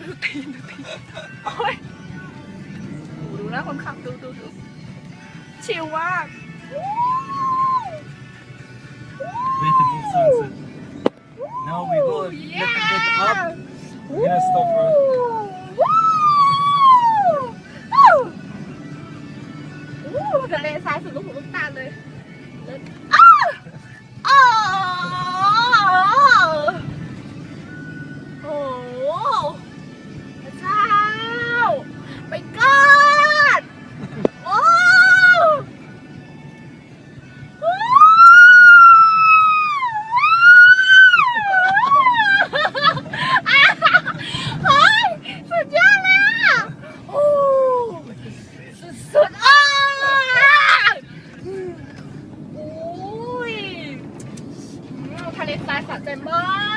ดูตีนดูตีนโอ้ยดูดูนะคนขับดูดูดูชิลมาก Beautiful sunset. Now we go a little bit up. We're gonna stop for ทะเลทรายสุดลูกหูลูกตาเลยเลยอ้า ในสไตล์สะใจมาก